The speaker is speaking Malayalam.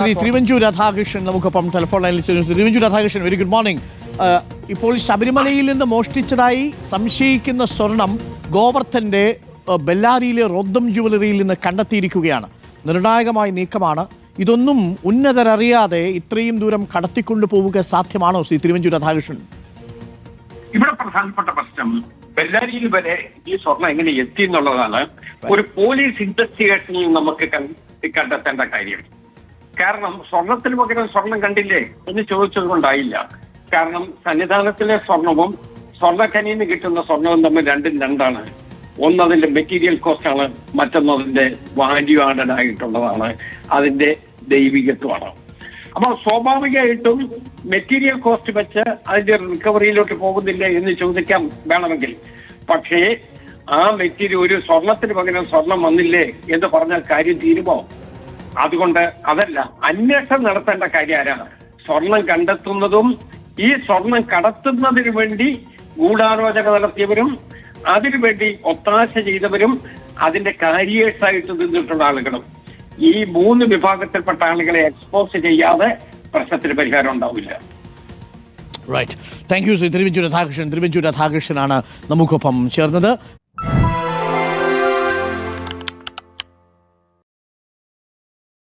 ശ്രീ തിരുവഞ്ചൂർ രാധാകൃഷ്ണൻ നമുക്കൊപ്പം ടെലിഫോൺ ലൈനിൽ ചേരുന്നു. Thiruvanchoor Radhakrishnan very good morning ഇപ്പോൾ ശബരിമലയിൽ നിന്ന് മോഷ്ടിച്ചതായി സംശയിക്കുന്ന സ്വർണം ഗോവർദ്ധന്റെ ബെല്ലാരിയിലെ റോദ്ദം ജുവലറിയിൽ നിന്ന് കണ്ടെത്തിയിരിക്കുകയാണ്. നിർണായകമായ നീക്കമാണ്. ഇതൊന്നും ഉന്നതരറിയാതെ ഇത്രയും ദൂരം കടത്തിക്കൊണ്ടു പോവുക സാധ്യമാണോ ശ്രീ തിരുവഞ്ചൂർ രാധാകൃഷ്ണൻ? ഇവിടെ പ്രധാനപ്പെട്ട പ്രശ്നം ബെല്ലാരിയിൽ വരെ ഈ സ്വർണം എങ്ങനെ എത്തി എന്നുള്ളതാണ് ഒരു പോലീസ് ഇൻവെസ്റ്റിഗേഷനിൽ നമുക്ക് കണ്ടെത്തേണ്ട കാര്യം. കാരണം സ്വർണത്തിന് പകരം സ്വർണം കണ്ടില്ലേ എന്ന് ചോദിച്ചത് കൊണ്ടായില്ല കാരണം സന്നിധാനത്തിലെ സ്വർണവും സ്വർണഖനിയിൽ നിന്ന് കിട്ടുന്ന സ്വർണവും തമ്മിൽ രണ്ടും രണ്ടാണ്. ഒന്നതിന്റെ മെറ്റീരിയൽ കോസ്റ്റ് ആണ് മറ്റൊന്നതിന്റെ വാല്യൂ ആഡഡ് ആയിട്ടുള്ളതാണ് അതിന്റെ ദൈവികത്വമാണ്. അപ്പൊ സ്വാഭാവികമായിട്ടും മെറ്റീരിയൽ കോസ്റ്റ് വെച്ച് അതിന്റെ റിക്കവറിയിലോട്ട് പോകുന്നില്ല എന്ന് ചോദിക്കാം വേണമെങ്കിൽ. പക്ഷേ ആ മെറ്റീരിയൽ ഒരു സ്വർണത്തിന് പകരം സ്വർണം വന്നില്ലേ എന്ന് പറഞ്ഞാൽ കാര്യം തീരുമോ? അതുകൊണ്ട് അതല്ല അന്വേഷണം നടത്തേണ്ട കാര്യം ആരാണ്? സ്വർണം കണ്ടെത്തുന്നതും ഈ സ്വർണം കടത്തുന്നതിന് വേണ്ടി ഗൂഢാലോചന നടത്തിയവരും അതിനുവേണ്ടി ഒത്താശ ചെയ്തവരും അതിന്റെ കാരിയേഴ്സായിട്ട് നിന്നിട്ടുള്ള ആളുകളും. ഈ മൂന്ന് വിഭാഗത്തിൽപ്പെട്ട ആളുകളെ എക്സ്പോസ് ചെയ്യാതെ പ്രശ്നത്തിന് പരിഹാരം ഉണ്ടാവില്ല. Right thank you Shri Thiruvanchoor Radhakrishnan. Thiruvanchoor രാധാകൃഷ്ണനാണ് നമുക്കൊപ്പം ചേർന്നത്.